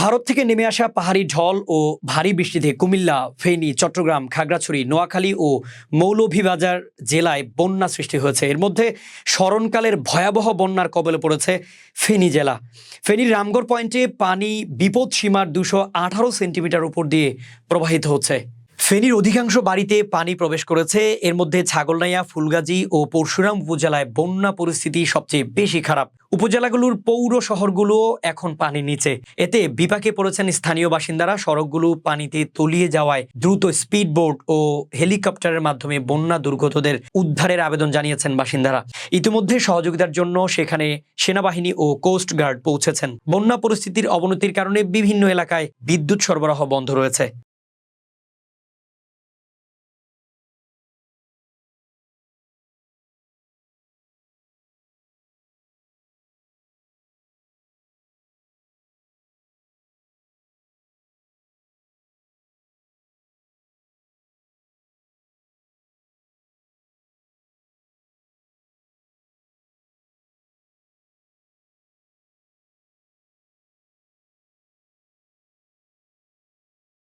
ভারত থেকে নেমে আসা পাহাড়ি ঢল ও ভারী বৃষ্টিতে কুমিল্লা, ফেনী, চট্টগ্রাম, খাগড়াছড়ি, নোয়াখালী ও মৌলভীবাজার জেলায় বন্যা সৃষ্টি হয়েছে। এর মধ্যে স্মরণকালের ভয়াবহ বন্যার কবলে পড়েছে ফেনী জেলা। ফেনীর রামগড় পয়েন্টে পানি বিপদ সীমার দুশো আঠারো সেন্টিমিটার উপর দিয়ে প্রবাহিত হচ্ছে। ফেনীর অধিকাংশ বাড়িতে পানি প্রবেশ করেছে। এর মধ্যে ছাগলনাইয়া, ফুলগাজী ও পরশুরাম উপজেলায় বন্যা পরিস্থিতি সবচেয়ে বেশি খারাপ। উপজেলাগুলোর পৌর শহরগুলো এখন পানির নিচে। এতে বিপাকে পড়েছেন স্থানীয় বাসিন্দারা। সড়কগুলো পানিতে তলিয়ে যাওয়ায় দ্রুত স্পিডবোট ও হেলিকপ্টারের মাধ্যমে বন্যা দুর্গতদের উদ্ধারের আবেদন জানিয়েছেন বাসিন্দারা। ইতিমধ্যে সহযোগিতার জন্য সেখানে সেনাবাহিনী ও কোস্ট গার্ড পৌঁছেছেন। বন্যা পরিস্থিতির অবনতির কারণে বিভিন্ন এলাকায় বিদ্যুৎ সরবরাহ বন্ধ রয়েছে।